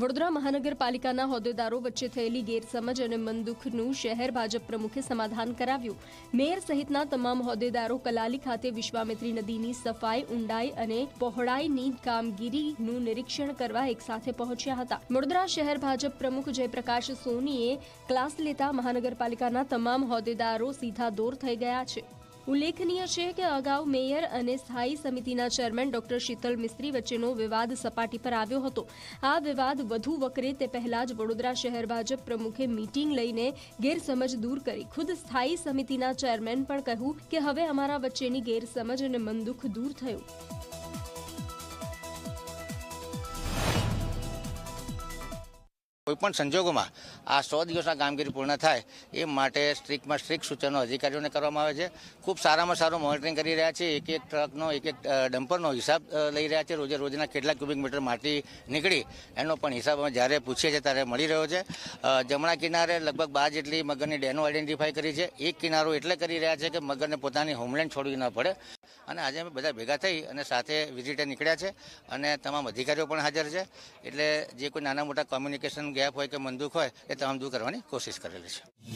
વડોદરા મહાનગરપાલિકાના હોદ્દેદારો વચ્ચે થયેલી ગેરસમજ અને મનદુખનું શહેર ભાજપ પ્રમુખે સમાધાન કરાવ્યું. મેયર સહિતના તમામ હોદ્દેદારો કલાલી ખાતે વિશ્વામિત્રી નદીની સફાઈ, ઊંડાઈ અને પહોળાઈની કામગીરીનું નિરીક્ષણ કરવા એકસાથે પહોંચ્યા હતા. વડોદરા શહેર ભાજપ પ્રમુખ જયપ્રકાશ સોનીએ ક્લાસ લેતા મહાનગરપાલિકાના તમામ હોદ્દેદારો સીધા દોર થઈ ગયા છે. ઉલ્લેખનીય છે કે અગાઉ મેયર અને સ્થાયી સમિતિના ચેરમેન ડોક્ટર શીતલ મિસ્ત્રી વચ્ચેનો વિવાદ સપાટી પર આવ્યો હતો. આ વિવાદ વધુ વકરે તે પહેલા જ વડોદરા શહેર ભાજપ પ્રમુખે મીટિંગ લઈને ગેરસમજ દૂર કરી. ખુદ સ્થાયી સમિતિના ચેરમેન પણ કહ્યું કે હવે અમારા વચ્ચેની ગેરસમજ અને મનદુખ દૂર થયું. કોઈપણ સંજોગોમાં આ સો દિવસના કામગીરી પૂર્ણ થાય, એ માટે સ્ટ્રિક્ટમાં સ્ટ્રિક્ટ સૂચનો અધિકારીઓને કરવામાં આવે છે. ખૂબ સારામાં સારું મોનિટરિંગ કરી રહ્યા છે. એક એક ટ્રકનો, એક એક ડમ્પરનો હિસાબ લઈ રહ્યા છે. રોજે રોજના કેટલા ક્યુબિક મીટર માટી નીકળી, એનો પણ હિસાબ અમે જ્યારે પૂછીએ છીએ ત્યારે મળી રહ્યો છે. જમણા કિનારે લગભગ બાર જેટલી મગરની ડેનો આઈડેન્ટિફાઈ કરી છે. એક કિનારો એટલે કરી રહ્યા છે કે મગરને પોતાની હોમલેન્ડ છોડવી ન પડે. અને આજે અમે બધા ભેગા થઈ અને સાથે વિઝિટે નીકળ્યા છે અને તમામ અધિકારીઓ પણ હાજર છે. એટલે જે કોઈ નાના મોટા કોમ્યુનિકેશન ગેપ હોય કે મનદુખ હોય, એ તમામ દૂર કરવાની કોશિશ કરેલી છે.